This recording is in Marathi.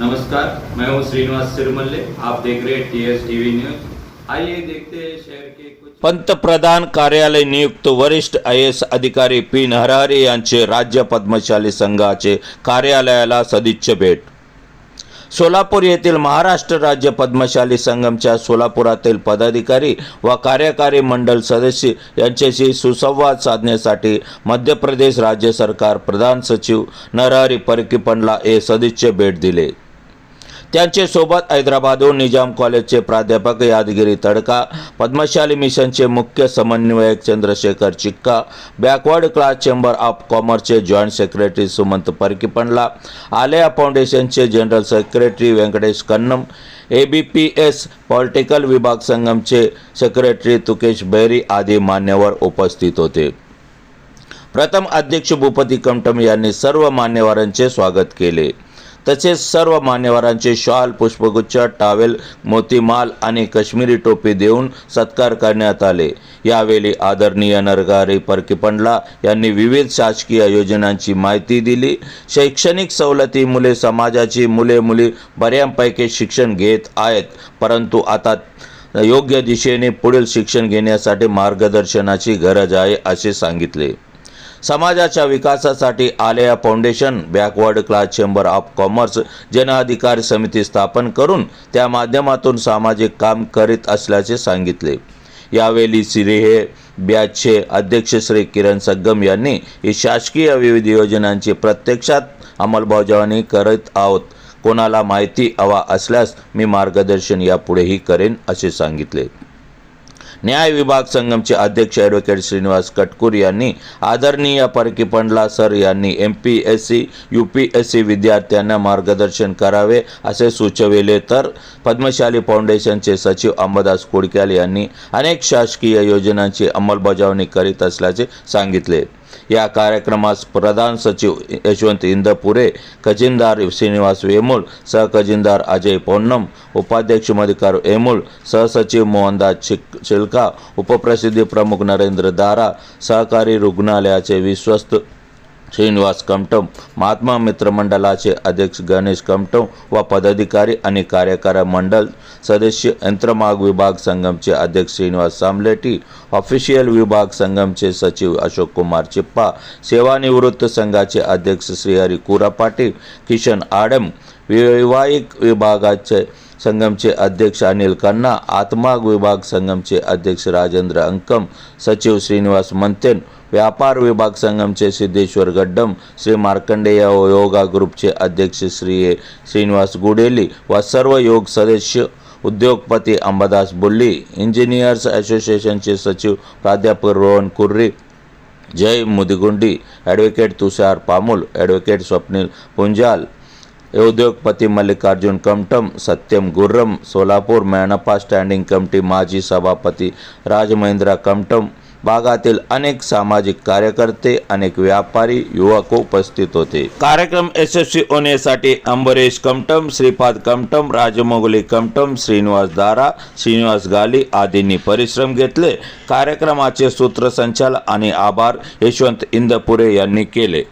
नमस्कार मैं हूं श्रीनिवास सिरमल्ले आप देख रहे हैं टीएस टीवी न्यूज आइए देखते हैं शहर के कुछ पंतप्रधान कार्यालय नियुक्त वरिष्ठ आय एस अधिकारी पी नरहरी यांचे राज्य पद्मशाली संघाचे कार्यालयाला सदिच्छ भेट. सोलापूर येथील महाराष्ट्र राज्य पद्मशाली संगमच्या सोलापुरातील पदाधिकारी व कार्यकारी मंडळ सदस्य यांच्याशी सुसंवाद साधण्यासाठी मध्य प्रदेश राज्य सरकार प्रधान सचिव नरहरी परकीपनला हे सदिच्छा भेट दिले. त्यांचे सोबत हैदराबादहून निजाम कॉलेजचे प्राध्यापक यादगिरी तडका पद्मशाली मिशनचे मुख्य समन्वयक Chandrashekhar Chikka backward class chamber of कॉमर्सचे जॉईंट सेक्रेटरी सुमंत परकीपणला आलेया फाउंडेशनचे general secretary Venkatesh Kannam A B P S political विभाग संगमचे सेक्रेटरी तुकेश बैरी आदी मान्यवर उपस्थित होते. प्रथम अध्यक्ष भूपती कमटम यांनी सर्व मान्यवरांचे स्वागत केले. तसेच सर्व मान्यवरांचे शॉल पुष्पगुच्छ टावेल मोतीमाल आणि काश्मीरी टोपी देऊन सत्कार करण्यात आले. यावेळी आदरणीय नरगारी परकीपंडला यांनी विविध शासकीय योजनांची माहिती दिली. शैक्षणिक सवलती मुले समाजाची मुले मुली बऱ्यापैकी शिक्षण घेत आहेत परंतु आता योग्य दिशेने पुढील शिक्षण घेण्यासाठी मार्गदर्शनाची गरज आहे असे सांगितले. समाजाच्या विकासासाठी आलेया foundation backward class chamber of commerce Jan Adhikar समिती स्थापन करून त्या माध्यमातून सामाजिक काम करीत असल्याचे सांगितले. यावेळी सिरेहे बॅचचे अध्यक्ष श्री किरण सग्गम यांनी ही शासकीय विविध योजनांची प्रत्यक्षात अंमलबजावणी करत आहोत. कोणाला माहिती हवा असल्यास मी मार्गदर्शन यापुढेही करेन असे सांगितले. न्याय विभाग संगमचे अध्यक्ष ॲडव्होकेट श्रीनिवास कटकूर यांनी आदरणीय परकीपंडला सर यांनी M P S C U P S C विद्यार्थ्यांना मार्गदर्शन करावे असे सुचविले तर पद्मशाली फाउंडेशनचे सचिव अंबादास कुडक्याल यांनी अनेक शासकीय योजनांची अंमलबजावणी करीत असल्याचे सांगितले. या कार्यक्रमास प्रधान सचिव यशवंत इंदपुरे खजिनदार श्रीनिवास वेमुल सहखजिनदार अजय पोन्नम उपाध्यक्ष मधिकार वेमुल सहसचिव मोहनदास चिक चिलका उपप्रसिद्धी प्रमुख नरेंद्र दारा सहकारी रुग्णालयाचे विश्वस्त श्रीनिवास कमटम महात्मा मित्र मंडळाचे अध्यक्ष गणेश कमटम व पदाधिकारी आणि कार्यकारी मंडळ सदस्य यंत्रमाग विभाग संगमचे अध्यक्ष श्रीनिवास सामलेटी ऑफिशियल विभाग संगमचे सचिव अशोक कुमार चिप्पा सेवानिवृत्त संघाचे अध्यक्ष श्रीहरी कुरा पाटील किशन आडम वैवाहिक विभागाचे संगमचे अध्यक्ष अनिल खन्ना आत्माग विभाग संगमचे अध्यक्ष राजेंद्र अंकम सचिव श्रीनिवास मंतेन व्यापार विभाग संगमचे सिद्धेश्वर गड्डम श्री मार्कंडेय योगा ग्रुपचे अध्यक्ष श्री ए. श्रीनिवास गुडेली व सर्व योग सदस्य उद्योगपती अंबादास बुल्ली इंजिनियर्स असोसिएशनचे सचिव प्राध्यापक रोहन कुर्री जय मुदिगुंडी ॲडव्होकेट तुषार पामुल ॲडव्होकेट स्वप्नील पुंजाल उद्योगपती मल्लिकार्जुन कमटम सत्यम गुर्रम सोलापूर मॅनपा स्टँडिंग कमिटी माजी सभापती राजमहेंद्र कमटम भागातील अनेक सामाजिक कार्यकर्ते अनेक व्यापारी युवक उपस्थित होते. कार्यक्रम यशस्वी होण्यासाठी अंबरेश कमटम श्रीपाद कमटम राजमोगली कमटम श्रीनिवास दारा श्रीनिवास गाली आदींनी परिश्रम घेतले. कार्यक्रमाचे सूत्रसंचालन आणि आभार यशवंत इंदपुरे यांनी केले.